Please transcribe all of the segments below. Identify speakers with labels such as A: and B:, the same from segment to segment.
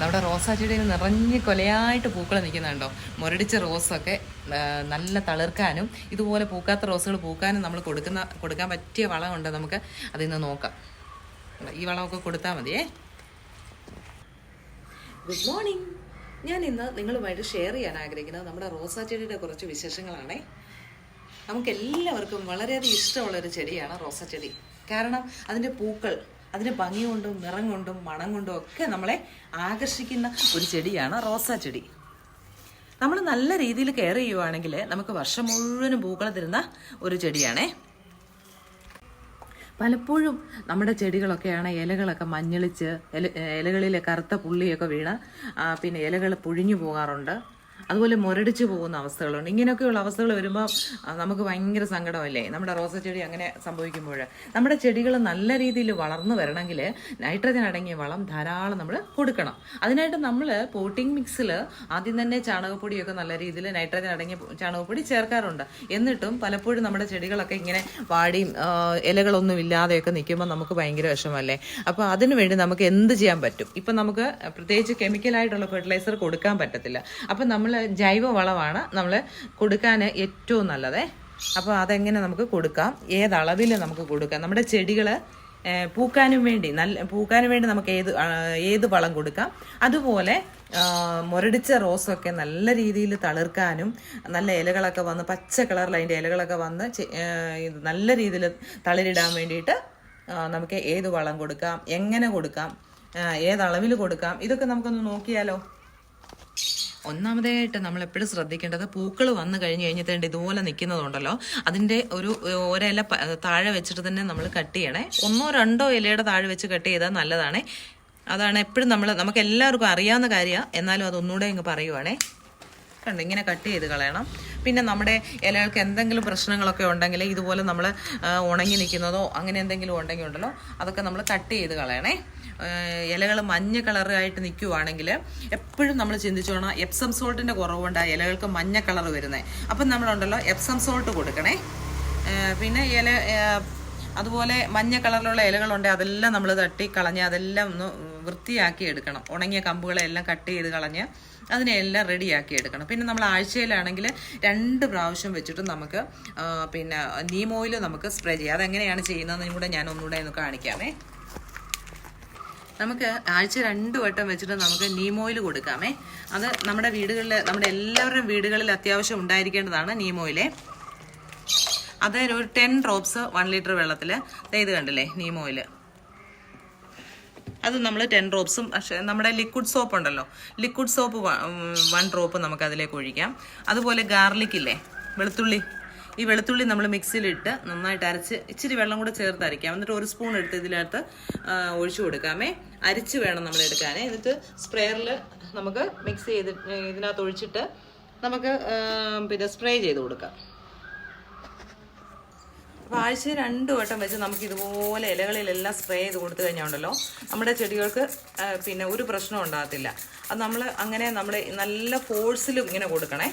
A: നമ്മുടെ റോസാ ചെടിയിൽ നിറഞ്ഞ് കൊലയായിട്ട് പൂക്കൾ നിൽക്കുന്നുണ്ടോ? മുരടിച്ച റോസൊക്കെ നല്ല തളിർക്കാനും ഇതുപോലെ പൂക്കാത്ത റോസുകൾ പൂക്കാനും നമ്മൾ കൊടുക്കുന്ന കൊടുക്കാൻ പറ്റിയ വളമുണ്ട് നമുക്ക് അതിൽ നിന്ന് നോക്കാം. ഈ വളമൊക്കെ കൊടുത്താൽ മതിയേ ഗുഡ് മോർണിംഗ് ഞാൻ ഇന്ന് നിങ്ങളുമായിട്ട് ഷെയർ ചെയ്യാൻ ആഗ്രഹിക്കുന്നത് നമ്മുടെ റോസാ ചെടിയുടെ കുറച്ച് വിശേഷങ്ങളാണേ. നമുക്ക് എല്ലാവർക്കും വളരെയധികം ഇഷ്ടമുള്ളൊരു ചെടിയാണ് റോസാ ചെടി കാരണം അതിന്റെ പൂക്കൾ അതിന്റെ ഭംഗി കൊണ്ടും നിറം കൊണ്ടും മണം കൊണ്ടും ഒക്കെ നമ്മളെ ആകർഷിക്കുന്ന ഒരു ചെടിയാണ് റോസാ ചെടി. നമ്മൾ നല്ല രീതിയിൽ കെയർ ചെയ്യുവാണെങ്കിൽ നമുക്ക് വർഷം മുഴുവനും പൂക്കൾ തരുന്ന ഒരു ചെടിയാണേ. പലപ്പോഴും നമ്മുടെ ചെടികളൊക്കെയാണ് ഇലകളൊക്കെ മഞ്ഞളിച്ച് ഇല ഇലകളിലെ കറുത്ത പുള്ളിയൊക്കെ വീണ് പിന്നെ ഇലകൾ പൊഴിഞ്ഞു പോകാറുണ്ട്. അതുപോലെ മുരടിച്ചു പോകുന്ന അവസ്ഥകളുണ്ട്. ഇങ്ങനെയൊക്കെയുള്ള അവസ്ഥകൾ വരുമ്പോൾ നമുക്ക് ഭയങ്കര സങ്കടമല്ലേ? നമ്മുടെ റോസ ചെടി അങ്ങനെ സംഭവിക്കുമ്പോൾ നമ്മുടെ ചെടികൾ നല്ല രീതിയിൽ വളർന്നു വരണമെങ്കിൽ നൈട്രജൻ അടങ്ങിയ വളം ധാരാളം നമ്മൾ കൊടുക്കണം. അതിനായിട്ട് നമ്മൾ പോട്ടിംഗ് മിക്സിൽ ആദ്യം തന്നെ ചാണകപ്പൊടിയൊക്കെ നല്ല രീതിയിൽ നൈട്രജൻ അടങ്ങിയ ചാണകപ്പൊടി ചേർക്കാറുണ്ട്. എന്നിട്ടും പലപ്പോഴും നമ്മുടെ ചെടികളൊക്കെ ഇങ്ങനെ വാടിയും ഇലകളൊന്നും ഇല്ലാതെയൊക്കെ നിൽക്കുമ്പോൾ നമുക്ക് ഭയങ്കര വിഷമല്ലേ അപ്പോൾ അതിനു വേണ്ടി നമുക്ക് എന്ത് ചെയ്യാൻ പറ്റും? ഇപ്പം നമുക്ക് പ്രത്യേകിച്ച് കെമിക്കലായിട്ടുള്ള ഫെർട്ടിലൈസർ കൊടുക്കാൻ പറ്റത്തില്ല. അപ്പം നമ്മൾ ജൈവ വളമാണ് നമ്മൾ കൊടുക്കാൻ ഏറ്റവും നല്ലതേ. അപ്പോൾ അതെങ്ങനെ നമുക്ക് കൊടുക്കാം? ഏതളവിൽ നമുക്ക് കൊടുക്കാം? നമ്മുടെ ചെടികൾ പൂക്കാനും വേണ്ടി നല്ല പൂക്കാനും വേണ്ടി നമുക്ക് ഏത് ഏത് വളം കൊടുക്കാം? അതുപോലെ മുരടിച്ച റോസൊക്കെ നല്ല രീതിയിൽ തളിർക്കാനും നല്ല ഇലകളൊക്കെ വന്ന് പച്ച കളറിൽ അതിന്റെ ഇലകളൊക്കെ വന്ന് നല്ല രീതിയിൽ തളിരിടാൻ വേണ്ടിയിട്ട് നമുക്ക് ഏത് വളം കൊടുക്കാം? എങ്ങനെ കൊടുക്കാം? ഏതളവിൽ കൊടുക്കാം? ഇതൊക്കെ നമുക്കൊന്ന് നോക്കിയാലോ? ഒന്നാമതായിട്ട് നമ്മൾ എപ്പോഴും ശ്രദ്ധിക്കേണ്ടത് പൂക്കൾ വന്നു കഴിഞ്ഞ് കഴിഞ്ഞിട്ട് ഇതുപോലെ നിൽക്കുന്നതുണ്ടല്ലോ. അതിന്റെ ഒരു ഒരില താഴെ വെച്ചിട്ട് തന്നെ നമ്മൾ കട്ട് ചെയ്യണേ. ഒന്നോ രണ്ടോ ഇലയുടെ താഴെ വെച്ച് കട്ട് ചെയ്താൽ നല്ലതാണേ. അതാണ് എപ്പോഴും നമ്മൾ നമുക്ക് എല്ലാവർക്കും അറിയാവുന്ന കാര്യമാണ്. എന്നാലും അതൊന്നുകൂടെ ഇങ്ങ് പറയുവാണേ. കണ്ട് ഇങ്ങനെ കട്ട് ചെയ്ത് കളയണം. പിന്നെ നമ്മുടെ ഇലകൾക്ക് എന്തെങ്കിലും പ്രശ്നങ്ങളൊക്കെ ഉണ്ടെങ്കിൽ ഇതുപോലെ നമ്മൾ ഉണങ്ങി നിൽക്കുന്നതോ അങ്ങനെ എന്തെങ്കിലും ഉണ്ടെങ്കിൽ ഉണ്ടല്ലോ അതൊക്കെ നമ്മൾ കട്ട് ചെയ്ത് കളയണേ. ഇലകൾ മഞ്ഞ കളറായിട്ട് നിൽക്കുവാണെങ്കിൽ എപ്പോഴും നമ്മൾ ചിന്തിച്ചോണം എപ്സം സോൾട്ടിന്റെ കുറവുണ്ടായ ഇലകൾക്ക് മഞ്ഞ കളർ വരുന്നത് അപ്പം നമ്മളുണ്ടല്ലോ എപ്സം സോൾട്ട് കൊടുക്കണേ. പിന്നെ ഇല അതുപോലെ മഞ്ഞ കളറിലുള്ള ഇലകളുണ്ട് അതെല്ലാം നമ്മൾ തട്ടി കളഞ്ഞ് അതെല്ലാം ഒന്ന് വൃത്തിയാക്കി എടുക്കണം. ഉണങ്ങിയ കമ്പുകളെല്ലാം കട്ട് ചെയ്ത് കളഞ്ഞ് അതിനെല്ലാം റെഡിയാക്കി എടുക്കണം. പിന്നെ നമ്മൾ ആഴ്ചയിലാണെങ്കിൽ രണ്ട് പ്രാവശ്യം വെച്ചിട്ട് നമുക്ക് പിന്നെ നീം ഓയിൽ നമുക്ക് സ്പ്രേ ചെയ്യാം. അതെങ്ങനെയാണ് ചെയ്യുന്നതെന്ന് കൂടെ ഞാൻ ഒന്നുകൂടെ ഒന്ന് കാണിക്കാമേ. നമുക്ക് ആഴ്ച രണ്ട് വട്ടം വെച്ചിട്ട് നമുക്ക് നീം ഓയിൽ കൊടുക്കാമേ. അത് നമ്മുടെ വീടുകളിൽ നമ്മുടെ എല്ലാവരുടെയും വീടുകളിൽ അത്യാവശ്യം ഉണ്ടായിരിക്കേണ്ടതാണ് നീം ഓയിലേ. അത് ഒരു ടെൻ ഡ്രോപ്സ് വൺ ലിറ്റർ വെള്ളത്തിൽ ഇത് കണ്ടില്ലേ നീം ഓയിൽ അത് നമ്മൾ ടെൻ ഡ്രോപ്സും പക്ഷേ നമ്മുടെ ലിക്വിഡ് സോപ്പ് ഉണ്ടല്ലോ. ലിക്വിഡ് സോപ്പ് വൺ ഡ്രോപ്പ് നമുക്ക് അതിലേക്ക് ഒഴിക്കാം. അതുപോലെ ഗാർലിക് ഇല്ലേ വെളുത്തുള്ളി. ഈ വെളുത്തുള്ളി നമ്മൾ മിക്സിയിലിട്ട് നന്നായിട്ട് അരച്ച് ഇച്ചിരി വെള്ളം കൂടെ ചേർത്ത് അരയ്ക്കാം. എന്നിട്ട് ഒരു സ്പൂൺ എടുത്ത് ഇതിനകത്ത് ഒഴിച്ചു കൊടുക്കാമേ. അരിച്ച് വേണം നമ്മൾ എടുക്കാനേ. എന്നിട്ട് സ്പ്രെയറിൽ നമുക്ക് മിക്സ് ചെയ്ത് ഇതിനകത്ത് ഒഴിച്ചിട്ട് നമുക്ക് പിന്നെ സ്പ്രേ ചെയ്ത് കൊടുക്കാം. അപ്പോൾ ആഴ്ച രണ്ട് വട്ടം വെച്ച് നമുക്ക് ഇതുപോലെ ഇലകളിലെല്ലാം സ്പ്രേ ചെയ്ത് കൊടുത്തു കഴിഞ്ഞാൽ നമ്മുടെ ചെടികൾക്ക് പിന്നെ ഒരു പ്രശ്നം ഉണ്ടാകത്തില്ല. അത് നമ്മൾ അങ്ങനെ നമ്മൾ നല്ല ഫോഴ്സിലും ഇങ്ങനെ കൊടുക്കണേ.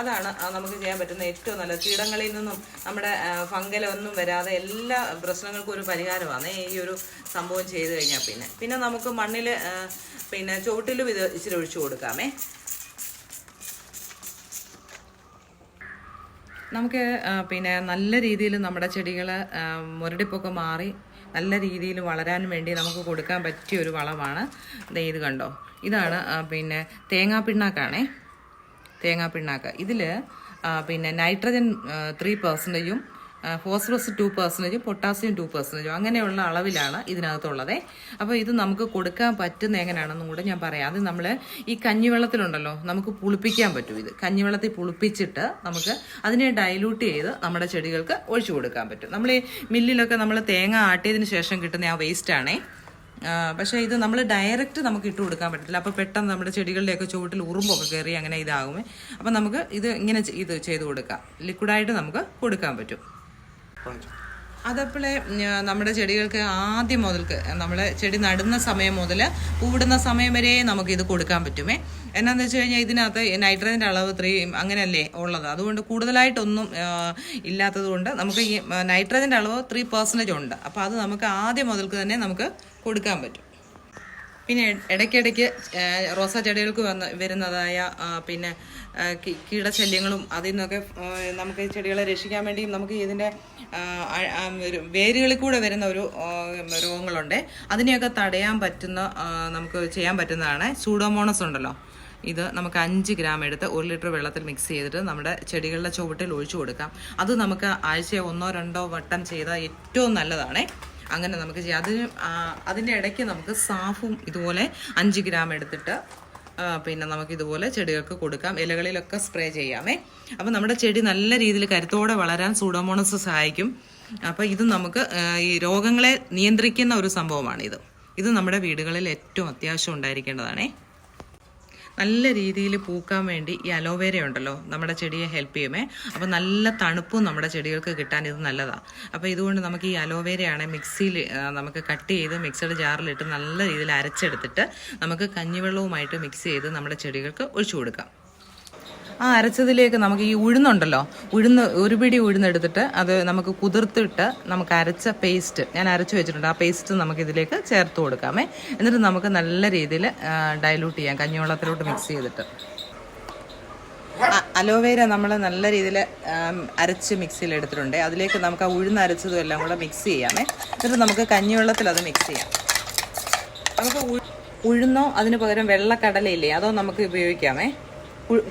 A: അതാണ് നമുക്ക് ചെയ്യാൻ പറ്റുന്ന ഏറ്റവും നല്ല കീടങ്ങളിൽ നിന്നും നമ്മുടെ ഫംഗലൊന്നും വരാതെ എല്ലാ പ്രശ്നങ്ങൾക്കും ഒരു പരിഹാരമാണ് ഈ ഒരു സംഭവം ചെയ്തു കഴിഞ്ഞാൽ പിന്നെ. പിന്നെ നമുക്ക് മണ്ണിൽ പിന്നെ ചുവട്ടിലും ഇത് ഇച്ചിരി ഒഴിച്ചു കൊടുക്കാമേ. നമുക്ക് പിന്നെ നല്ല രീതിയിൽ നമ്മുടെ ചെടികൾ മുരടിപ്പൊക്കെ മാറി നല്ല രീതിയിൽ വളരാൻ വേണ്ടി നമുക്ക് കൊടുക്കാൻ പറ്റിയ ഒരു വളമാണ് ഇത് കണ്ടോ. ഇതാണ് പിന്നെ തേങ്ങാ പിണ്ണാക്കാണേ തേങ്ങാ പിണ്ണാക്ക് ഇതിൽ പിന്നെ നൈട്രജൻ ത്രീ പെർസെന്റേജും ഫോസ്ഫറസ് ടു പെർസെന്റേജും പൊട്ടാസ്യം ടു പെർസെന്റേജും അങ്ങനെയുള്ള അളവിലാണ് ഇതിനകത്തുള്ളത്. അപ്പോൾ ഇത് നമുക്ക് കൊടുക്കാൻ പറ്റുന്ന എങ്ങനെയാണെന്നും കൂടെ ഞാൻ പറയാം. അത് നമ്മൾ ഈ കഞ്ഞിവെള്ളത്തിലുണ്ടല്ലോ നമുക്ക് പുളിപ്പിക്കാൻ പറ്റും ഇത്. കഞ്ഞിവെള്ളത്തിൽ പുളിപ്പിച്ചിട്ട് നമുക്ക് അതിനെ ഡൈലൂട്ട് ചെയ്ത് നമ്മുടെ ചെടികൾക്ക് ഒഴിച്ചു കൊടുക്കാൻ പറ്റും. നമ്മൾ ഈ മില്ലിലൊക്കെ നമ്മൾ തേങ്ങ ആട്ടിയതിന് ശേഷം കിട്ടുന്ന ആ വേസ്റ്റാണേ പക്ഷേ ഇത് നമ്മൾ ഡയറക്റ്റ് നമുക്ക് ഇട്ട് കൊടുക്കാൻ പറ്റില്ല അപ്പോൾ പെട്ടെന്ന് നമ്മുടെ ചെടികളുടെയൊക്കെ ചുവട്ടിൽ ഉറുമ്പൊക്കെ കയറി അങ്ങനെ ഇതാകുമേ അപ്പം നമുക്ക് ഇത് ഇങ്ങനെ ഇത് ചെയ്ത് കൊടുക്കാം. ലിക്വിഡായിട്ട് നമുക്ക് കൊടുക്കാൻ പറ്റും. അതപ്പോഴേ നമ്മുടെ ചെടികൾക്ക് ആദ്യം മുതൽക്ക് നമ്മൾ ചെടി നടുന്ന സമയം മുതൽ പൂവിടുന്ന സമയം വരെ നമുക്ക് ഇത് കൊടുക്കാൻ പറ്റുമേ. എന്നാന്ന് വെച്ച് കഴിഞ്ഞാൽ ഇതിനകത്ത് നൈട്രജന്റെ അളവ് ഇത്രയും അങ്ങനെയല്ലേ ഉള്ളത്. അതുകൊണ്ട് കൂടുതലായിട്ടൊന്നും ആ, ഇല്ലാത്തത് കൊണ്ട് നമുക്ക് ഈ നൈട്രജന്റെ അളവ് ത്രീ പെർസെന്റേജ് ഉണ്ട്. അപ്പോൾ അത് നമുക്ക് ആദ്യം മുതൽക്ക് തന്നെ നമുക്ക് കൊടുക്കാൻ പറ്റും. പിന്നെ ഇടയ്ക്കിടയ്ക്ക് റോസാ ചെടികൾക്ക് വന്ന് വരുന്നതായ പിന്നെ കീടശല്യങ്ങളും അതിൽ നിന്നൊക്കെ നമുക്ക് ചെടികളെ രക്ഷിക്കാൻ വേണ്ടിയും നമുക്ക് ഇതിന്റെ വേരുകളിൽ കൂടെ വരുന്ന ഒരു രോഗങ്ങളുണ്ട്. അതിനെയൊക്കെ തടയാൻ പറ്റുന്ന നമുക്ക് ചെയ്യാൻ പറ്റുന്നതാണ് സൂഡോമോണസ് ഉണ്ടല്ലോ. ഇത് നമുക്ക് അഞ്ച് ഗ്രാം എടുത്ത് ഒരു ലിറ്റർ വെള്ളത്തിൽ മിക്സ് ചെയ്തിട്ട് നമ്മുടെ ചെടികളുടെ ചുവട്ടിൽ ഒഴിച്ചു കൊടുക്കാം. അത് നമുക്ക് ആഴ്ച ഒന്നോ രണ്ടോ വട്ടം ചെയ്താൽ ഏറ്റവും നല്ലതാണ്. അങ്ങനെ നമുക്ക് ചെയ്യാം. അതിന് അതിന്റെ ഇടയ്ക്ക് നമുക്ക് സാഫും ഇതുപോലെ അഞ്ച് ഗ്രാം എടുത്തിട്ട് പിന്നെ നമുക്ക് ഇതുപോലെ ചെടികൾക്ക് കൊടുക്കാം. ഇലകളിലൊക്കെ സ്പ്രേ ചെയ്യാമേ. അപ്പോൾ നമ്മുടെ ചെടി നല്ല രീതിയിൽ കരുത്തോടെ വളരാൻ സൂഡോമോണസ് സഹായിക്കും. അപ്പോൾ ഇത് നമുക്ക് ഈ രോഗങ്ങളെ നിയന്ത്രിക്കുന്ന ഒരു സംഭവമാണിത്. ഇത് നമ്മുടെ വീടുകളിൽ ഏറ്റവും അത്യാവശ്യം ഉണ്ടായിരിക്കേണ്ടതാണേ. നല്ല രീതിയിൽ പൂക്കാൻ വേണ്ടി ഈ അലോവേര ഉണ്ടല്ലോ നമ്മുടെ ചെടിയെ ഹെൽപ്പ് ചെയ്യുമേ. അപ്പോൾ നല്ല തണുപ്പും നമ്മുടെ ചെടികൾക്ക് കിട്ടാൻ ഇത് നല്ലതാണ് അപ്പോൾ ഇതുകൊണ്ട് നമുക്ക് ഈ അലോവേരയാണ് മിക്സിയിൽ നമുക്ക് കട്ട് ചെയ്ത് മിക്സഡ് ജാറിലിട്ട് നല്ല രീതിയിൽ അരച്ചെടുത്തിട്ട് നമുക്ക് കഞ്ഞിവെള്ളവുമായിട്ട് മിക്സ് ചെയ്ത് നമ്മുടെ ചെടികൾക്ക് ഒഴിച്ചു കൊടുക്കാം. ആ അരച്ചതിലേക്ക് നമുക്ക് ഈ ഉഴുന്നുണ്ടല്ലോ ഉഴുന്ന് ഒരു പിടി ഉഴുന്നെടുത്തിട്ട് അത് നമുക്ക് കുതിർത്തിട്ട് നമുക്ക് അരച്ച പേസ്റ്റ് ഞാൻ അരച്ചു വെച്ചിട്ടുണ്ട് ആ പേസ്റ്റ് നമുക്ക് ഇതിലേക്ക് ചേർത്ത് കൊടുക്കാമേ. എന്നിട്ട് നമുക്ക് നല്ല രീതിയിൽ ഡൈലൂട്ട് ചെയ്യാം കഞ്ഞിവെള്ളത്തിലോട്ട് മിക്സ് ചെയ്തിട്ട്. അലോവേര നമ്മൾ നല്ല രീതിയിൽ അരച്ച് മിക്സിയിൽ എടുത്തിട്ടുണ്ട്. അതിലേക്ക് നമുക്ക് ആ ഉഴുന്ന് അരച്ചതും എല്ലാം കൂടെ മിക്സ് ചെയ്യാമേ. എന്നിട്ട് നമുക്ക് കഞ്ഞിവെള്ളത്തിൽ അത് മിക്സ് ചെയ്യാം. നമുക്ക് ഉഴുന്നോ അതിന് പകരം വെള്ളക്കടലയില്ലേ അതോ നമുക്ക് ഉപയോഗിക്കാമേ?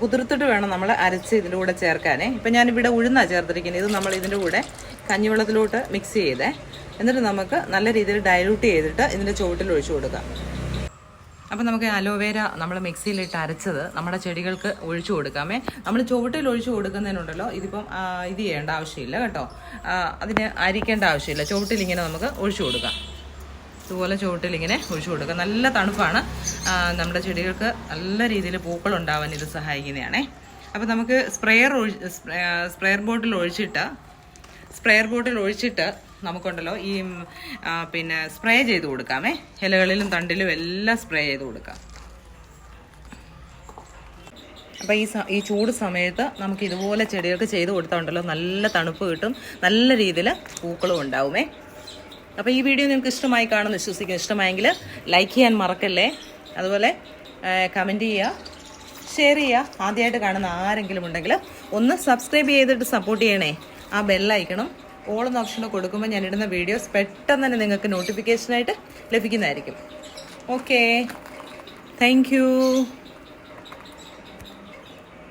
A: കുതിർത്തിട്ട് വേണം നമ്മൾ അരച്ച് ഇതിന്റെ കൂടെ ചേർക്കാനേ. ഇപ്പം ഞാനിവിടെ ഉഴുന്നാണ് ചേർത്തിരിക്കുന്നത്. ഇത് നമ്മൾ ഇതിന്റെ കൂടെ കഞ്ഞിവെള്ളത്തിലോട്ട് മിക്സ് ചെയ്തേ. എന്നിട്ട് നമുക്ക് നല്ല രീതിയിൽ ഡയലൂട്ട് ചെയ്തിട്ട് ഇതിന്റെ ചുവട്ടിൽ ഒഴിച്ചു കൊടുക്കാം. അപ്പം നമുക്ക് അലോവേര നമ്മൾ മിക്സിയിലിട്ട് അരച്ചത് നമ്മുടെ ചെടികൾക്ക് ഒഴിച്ചു കൊടുക്കാമേ. നമ്മൾ ചുവട്ടിൽ ഒഴിച്ചു കൊടുക്കുന്നതിനുണ്ടല്ലോ. ഇതിപ്പം ഇത് ചെയ്യേണ്ട ആവശ്യമില്ല കേട്ടോ. അതിന് അരിക്കേണ്ട ആവശ്യമില്ല. ചുവട്ടിൽ ഇങ്ങനെ നമുക്ക് ഒഴിച്ചു കൊടുക്കാം. ഇതുപോലെ ചുവട്ടിൽ ഇങ്ങനെ ഒഴിച്ചു കൊടുക്കുക. നല്ല തണുപ്പാണ്. നമ്മുടെ ചെടികൾക്ക് നല്ല രീതിയിൽ പൂക്കൾ ഉണ്ടാവാൻ ഇത് സഹായിക്കുന്നതാണേ. അപ്പോൾ നമുക്ക് സ്പ്രെയർ ഒഴി സ്പ്രെയർ ബോട്ടിൽ ഒഴിച്ചിട്ട് സ്പ്രെയർ ബോട്ടിൽ ഒഴിച്ചിട്ട് നമുക്കുണ്ടല്ലോ ഈ പിന്നെ സ്പ്രേ ചെയ്ത് കൊടുക്കാമേ. ഇലകളിലും തണ്ടിലും എല്ലാം സ്പ്രേ ചെയ്ത് കൊടുക്കാം. അപ്പോൾ ഈ ഈ ചൂട് സമയത്ത് നമുക്ക് ഇതുപോലെ ചെടികൾക്ക് ചെയ്ത് കൊടുത്താൽ നല്ല തണുപ്പ് കിട്ടും. നല്ല രീതിയിൽ പൂക്കളും ഉണ്ടാവുമേ. അപ്പോൾ ഈ വീഡിയോ നിങ്ങൾക്ക് ഇഷ്ടമായി കാണുമെന്ന് വിശ്വസിക്കുന്നു. ഇഷ്ടമായെങ്കിൽ ലൈക്ക് ചെയ്യാൻ മറക്കല്ലേ? അതുപോലെ കമന്റ് ചെയ്യുക ഷെയർ ചെയ്യുക. ആദ്യമായിട്ട് കാണുന്ന ആരെങ്കിലും ഉണ്ടെങ്കിൽ ഒന്ന് സബ്സ്ക്രൈബ് ചെയ്തിട്ട് സപ്പോർട്ട് ചെയ്യണേ. ആ ബെല്ലയക്കണം ഓൾ എന്ന ഓപ്ഷൻ കൊടുക്കുമ്പോൾ ഞാൻ ഇടുന്ന വീഡിയോസ് പെട്ടെന്ന് തന്നെ നിങ്ങൾക്ക് നോട്ടിഫിക്കേഷനായിട്ട് ലഭിക്കുന്നതായിരിക്കും. Okay thank